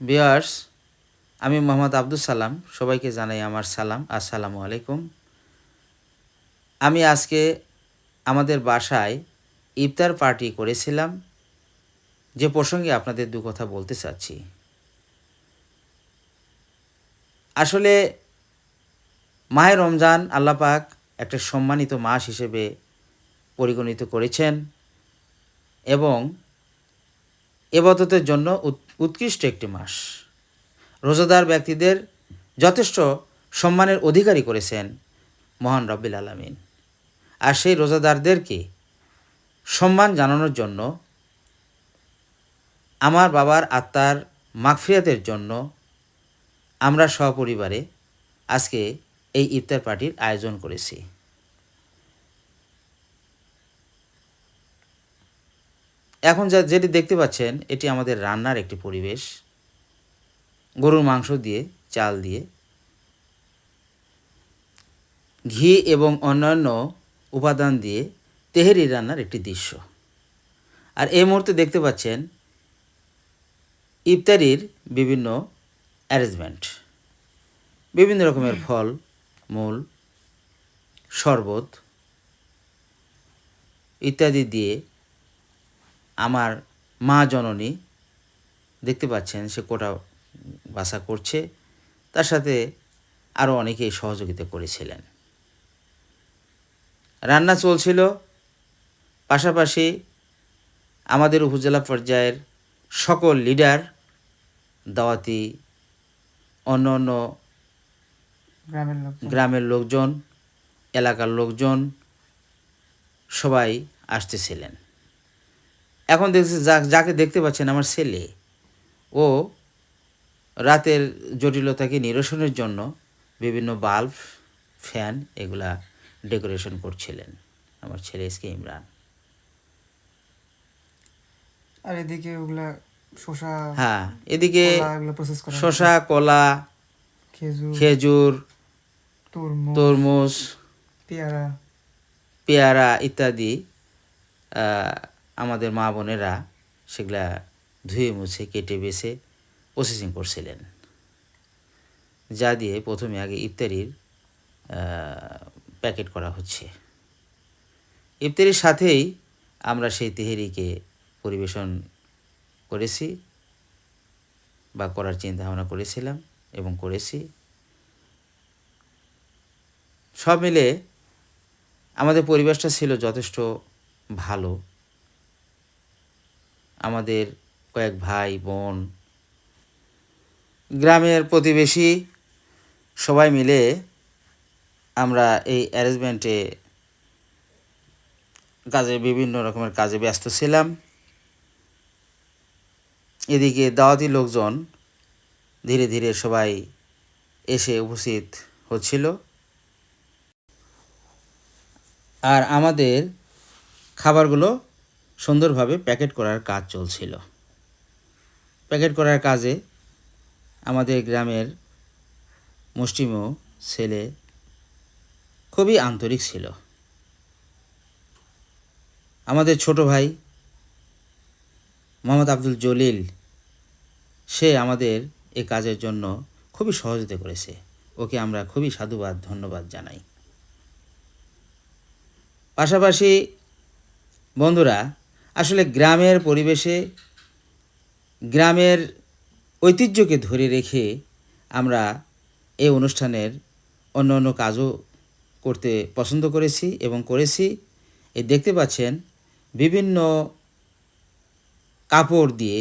বিয়ার্স আমি মোহাম্মদ আব্দুল সালাম। সবাইকে জানাই আমার সালাম। আসসালামু আলাইকুম। আমি আজকে আমাদের বাসায় ইফতার পার্টি করেছিলাম। যে প্রসঙ্গে আপনাদের দু কথা বলতে চাচ্ছি। আসলে মাহে রমজান আল্লাপাক একটা সম্মানিত মাস হিসেবে পরিগণিত করেছেন এবং এবাদতের জন্য উৎকৃষ্ট একটি মাস। রোজাদার ব্যক্তিদের যথেষ্ট সম্মানের অধিকারী করেছেন মহান রব্বিল আলামিন। আর সেই রোজাদারদেরকে সম্মান জানানোর জন্য, আমার বাবার আত্মার মাগফিরাতের জন্য আমরা সপরিবারে আজকে এই ইফতার পার্টির আয়োজন করেছি। এখন যা যেটি দেখতে পাচ্ছেন, এটি আমাদের রান্নার একটি পরিবেশ। গরুর মাংস দিয়ে, চাল দিয়ে। ঘি এবং অন্যান্য উপাদান দিয়ে তেহেরি রান্নার একটি দৃশ্য। আর এই মুহূর্তে দেখতে পাচ্ছেন ইফতারির বিভিন্ন অ্যারেঞ্জমেন্ট। বিভিন্ন রকমের ফল, মূল, শরবত ইত্যাদি দিয়ে আমার মা জননী দেখতে পাচ্ছেন সে কোটা বাসা করছে। তার সাথে আরও অনেকেই সহযোগিতা করেছিলেন। রান্না চলছিল। পাশাপাশি আমাদের উপজেলা পর্যায়ের সকল লিডার দাওয়াতি অন্য অন্য গ্রামের গ্রামের লোকজন এলাকার লোকজন সবাই আসতেছিলেন। এখন দেখছি যা- যাকে দেখতে পাচ্ছেন আমার ছেলে ও রাতের জটিলতাকে নিরসনের জন্য বিভিন্ন বাল্ব ফ্যান এগুলা ডেকোরেশন করছিলেন আমার ছেলে এসকে ইমরান। আর এদিকে ওগুলা শসা হ্যাঁ এদিকে শশা কলা খেজুর তরমুজ পেয়ারা। পেয়ারা ইত্যাদি আমাদের মা বোনেরা সেগুলা ধুয়ে মুছে, কেটে, বেছে প্রসেসিং করছিলেন। যা দিয়ে প্রথমে আগে ইফতারির প্যাকেট করা হচ্ছে। ইফতারির সাথেই আমরা সেই তেহেরিকে পরিবেশন করেছি বা করার চিন্তা ভাবনা করেছিলাম এবং করেছি। সব মিলে আমাদের পরিবেশটা ছিল যথেষ্ট ভালো। আমাদের কয়েক ভাই, বোন, গ্রামের প্রতিবেশী সবাই মিলে আমরা এই অ্যারেঞ্জমেন্টে কাজে বিভিন্ন রকমের কাজে ব্যস্ত ছিলাম। এদিকে দাওয়াতি লোকজন ধীরে ধীরে সবাই এসে উপস্থিত হচ্ছিল। আর আমাদের খাবারগুলো সুন্দরভাবে প্যাকেট করার কাজ চলছিল। প্যাকেট করার কাজে আমাদের গ্রামের মুষ্টিমো ছেলে খুবই আন্তরিক ছিল। আমাদের ছোট ভাই মোহাম্মদ আব্দুল জলিল, সে আমাদের এ কাজের জন্য খুবই সহযোগিতা করেছে। ওকে আমরা খুবই সাধুবাদ, ধন্যবাদ জানাই। পাশাপাশি বন্ধুরা আসলে গ্রামের পরিবেশে, গ্রামের ঐতিহ্যকে ধরে রেখে আমরা এই অনুষ্ঠানের অন্য অন্য কাজও করতে পছন্দ করেছি এবং করেছি। এই দেখতে পাচ্ছেন, বিভিন্ন কাপড় দিয়ে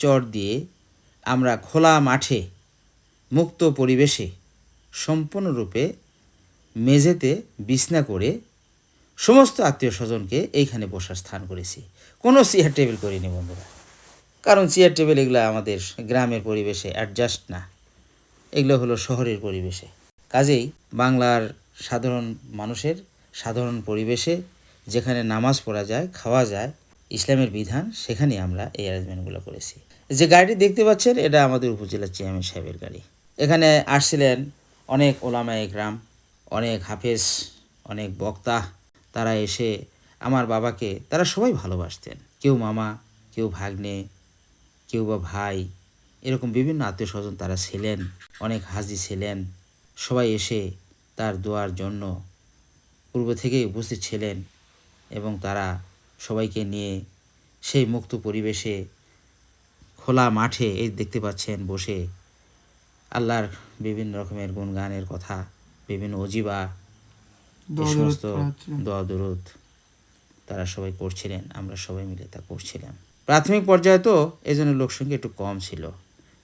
চট দিয়ে আমরা খোলা মাঠে, মুক্ত পরিবেশে সম্পূর্ণরূপে মেঝেতে বিছনা করে সমস্ত আত্মীয় স্বজনকে এইখানে বসার স্থান করেছি। কোনো চেয়ার টেবিল করিনি বন্ধুরা। কারণ চেয়ার টেবিল এগুলো আমাদের গ্রামের পরিবেশে অ্যাডজাস্ট না। এগুলো হলো শহরের পরিবেশে। কাজেই বাংলার সাধারণ মানুষের সাধারণ পরিবেশে যেখানে নামাজ পড়া যায়, খাওয়া যায়, ইসলামের বিধান, সেখানে আমরা এই অ্যারেঞ্জমেন্টগুলো করেছি। যে গাড়িটি দেখতে পাচ্ছেন, এটা আমাদের উপজেলার চেয়ারম্যান সাহেবের গাড়ি। এখানে আসছিলেন অনেক ওলামা গ্রাম, অনেক হাফেজ, অনেক বক্তা তারা এসে আমার বাবাকে, তারা সবাই ভালোবাসতেন। কেউ মামা, কেউ ভাগ্নে, কেউ বা ভাই, এরকম বিভিন্ন আত্মীয় স্বজন তারা ছিলেন, অনেক হাজি ছিলেন। সবাই এসে তার দোয়ার জন্য পূর্ব থেকেই উপস্থিত ছিলেন এবং তারা সবাইকে নিয়ে সেই মুক্ত পরিবেশে খোলা মাঠে এই দেখতে পাচ্ছেন বসে আল্লাহর বিভিন্ন রকমের গুণগানের কথা, বিভিন্ন অজিবা সমস্ত দোয়া দরুদ তারা সবাই করছিলেন আমরা সবাই মিলে তা করছিলাম। প্রাথমিক পর্যায়ে তো এই জন্য লোকসংখ্যা একটু কম ছিল।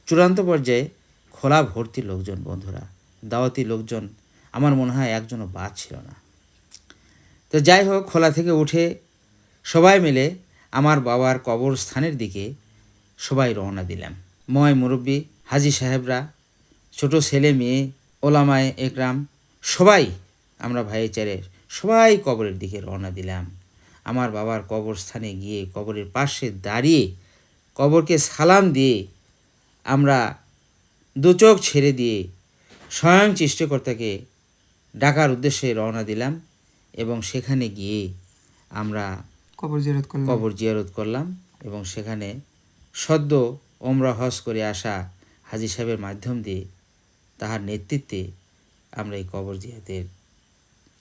চূড়ান্ত পর্যায়ে খোলা ভর্তি লোকজন বন্ধুরা দাওয়াতি লোকজন আমার মনে হয় একজনও বাদ ছিল না। তো যাই হোক খোলা থেকে উঠে সবাই মিলে আমার বাবার কবরস্থানের দিকে সবাই রওনা দিলাম। ময় মুরব্বী হাজি সাহেবরা ছোট ছেলে মেয়ে ওলামায় একরাম সবাই আমরা ভাইচারের সবাই কবরের দিকে রওনা দিলাম। আমার বাবার কবরস্থানে গিয়ে কবরের পাশে দাঁড়িয়ে কবরকে সালাম দিয়ে আমরা দু চোখ ছেড়ে দিয়ে স্বয়ং সৃষ্টিকর্তাকে ডাকার উদ্দেশ্যে রওনা দিলাম এবং সেখানে গিয়ে আমরা কবর জিয়ারত করলাম। কবর জিয়ারত করলাম এবং সেখানে সদ্য ওমরা হজ করে আসা হাজি সাহেবের মাধ্যম দিয়ে তাহার নেতৃত্বে আমরা এই কবর জিয়াতের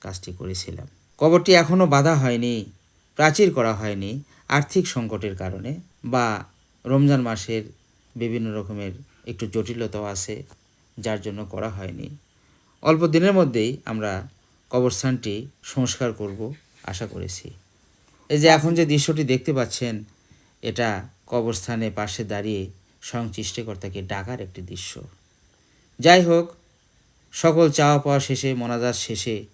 কাজটি করেছিলাম। কবরটি এখনও বাধা হয়নি, প্রাচীর করা হয়নি আর্থিক সংকটের কারণে বা রমজান মাসের বিভিন্ন রকমের একটু জটিলতাও আছে, যার জন্য করা হয়নি। অল্প দিনের মধ্যেই আমরা কবরস্থানটি সংস্কার করব, আশা করেছি। এই যে এখন যে দৃশ্যটি দেখতে পাচ্ছেন, এটা কবরস্থানে পাশে দাঁড়িয়ে স্বয়ং ডাকার একটি দৃশ্য। যাই হোক, সকল চাওয়া পাওয়া শেষে, মোনাজাত শেষে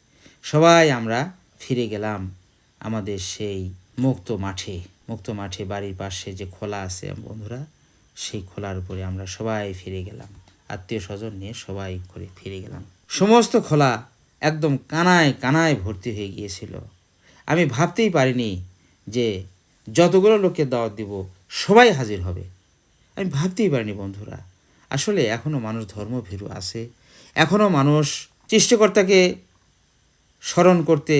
সবাই আমরা ফিরে গেলাম আমাদের সেই মুক্ত মাঠে মুক্ত মাঠে বাড়ির পাশে যে খোলা আছে বন্ধুরা, সেই খোলার উপরে আমরা সবাই ফিরে গেলাম। আত্মীয় স্বজন নিয়ে সবাই করে ফিরে গেলাম। সমস্ত খোলা একদম কানায় কানায় ভর্তি হয়ে গিয়েছিল। আমি ভাবতেই পারিনি যে যতগুলো লোককে দাওয়াত দিব, সবাই হাজির হবে। আমি ভাবতেই পারিনি বন্ধুরা, আসলে এখনও মানুষ ধর্মভীরু আছে। এখনও মানুষ সৃষ্টিকর্তাকে স্মরণ করতে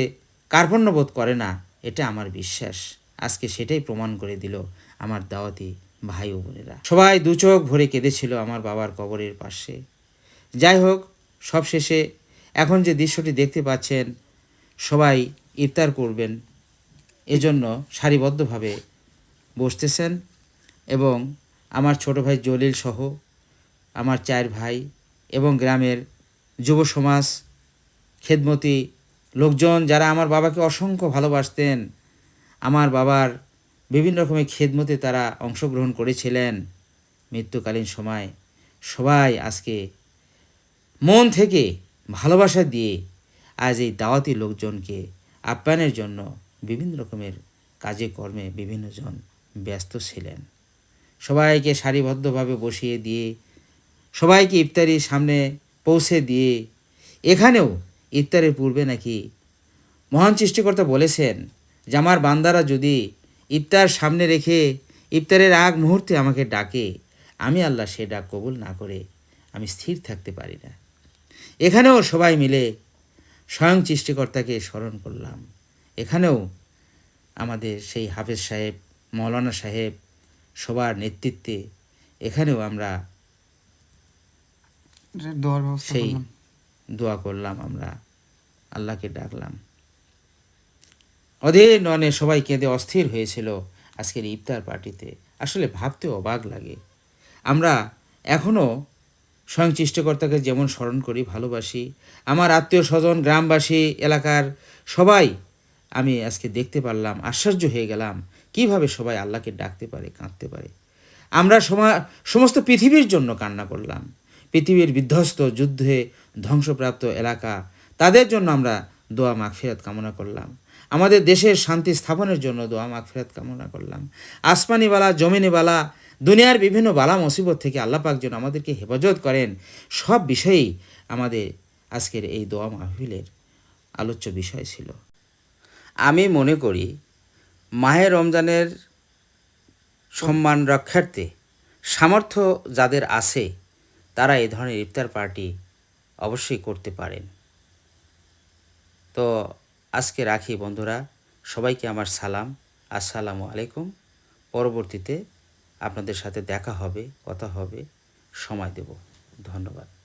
কার্পণ্যবোধ করে না, এটা আমার বিশ্বাস। আজকে সেটাই প্রমাণ করে দিল আমার দাওয়াতি ভাই ও বোনেরা। সবাই দু চোখ ভরে কেঁদেছিল আমার বাবার কবরের পাশে। যাই হোক সবশেষে এখন যে দৃশ্যটি দেখতে পাচ্ছেন, সবাই ইফতার করবেন। এজন্য সারিবদ্ধভাবে বসতেছেন এবং আমার ছোট ভাই জলিল সহ আমার চার ভাই এবং গ্রামের যুব সমাজ, খেদমতি লোকজন যারা আমার বাবাকে অসংখ্য ভালোবাসতেন, আমার বাবার বিভিন্ন রকমের খেদমতে তারা অংশগ্রহণ করেছিলেন মৃত্যুকালীন সময়। সবাই আজকে মন থেকে ভালোবাসা দিয়ে আজ এই দাওয়াতি লোকজনকে আপ্যায়নের জন্য বিভিন্ন রকমের কাজে কর্মে বিভিন্নজন ব্যস্ত ছিলেন। সবাইকে সারিবদ্ধভাবে বসিয়ে দিয়ে, সবাইকে ইফতারির সামনে পৌঁছে দিয়ে এখানেও ইফতারের পূর্বে নাকি মহান সৃষ্টিকর্তা বলেছেন যে আমার বান্দারা যদি ইফতার সামনে রেখে ইফতারের আগ মুহূর্তে আমাকে ডাকে আমি আল্লাহ সে ডাক কবুল না করে আমি স্থির থাকতে পারি না। এখানেও সবাই মিলে স্বয়ং সৃষ্টিকর্তাকে স্মরণ করলাম। এখানেও আমাদের সেই হাফেজ সাহেব মৌলানা সাহেব সবার নেতৃত্বে এখানেও আমরা সেই দোয়া করলাম আমরা। আল্লাহকে ডাকলাম। অধীর ননে সবাই কেঁদে অস্থির হয়েছিল আজকের ইফতার পার্টিতে। আসলে ভাবতে অবাক লাগে। আমরা এখনও স্বয়ং সৃষ্টিকর্তাকে যেমন স্মরণ করি, ভালোবাসি, আমার আত্মীয় স্বজন গ্রামবাসী, এলাকার সবাই আমি আজকে দেখতে পারলাম, আশ্চর্য হয়ে গেলাম, কীভাবে সবাই আল্লাহকে ডাকতে পারে, কাঁদতে পারে। আমরা সমা, সমস্ত পৃথিবীর জন্য কান্না করলাম। পৃথিবীর বিধ্বস্ত যুদ্ধে ধ্বংসপ্রাপ্ত এলাকা, তাদের জন্য আমরা দোয়া মাগফিরাত কামনা করলাম। আমাদের দেশের শান্তি স্থাপনের জন্য দোয়া মাগফিরাত কামনা করলাম। আসমানিবালা, জমিনিবালা, দুনিয়ার বিভিন্ন বালা মুসিবত থেকে আল্লাহ পাক যেন আমাদেরকে হেফাজত করেন, সব বিষয়েই আমাদের আজকের এই দোয়া মাহফিলের আলোচ্য বিষয় ছিল। আমি মনে করি, মাহে রমজানের সম্মান রক্ষার্থে সামর্থ্য যাদের আছে তারা এ ধরনের ইফতার পার্টি অবশ্যই করতে পারেন। তো আজকে রাখি বন্ধুরা, সবাইকে আমার সালাম। আসসালামু আলাইকুম। পরবর্তীতে আপনাদের সাথে দেখা হবে, কথা হবে, সময় দেব। ধন্যবাদ।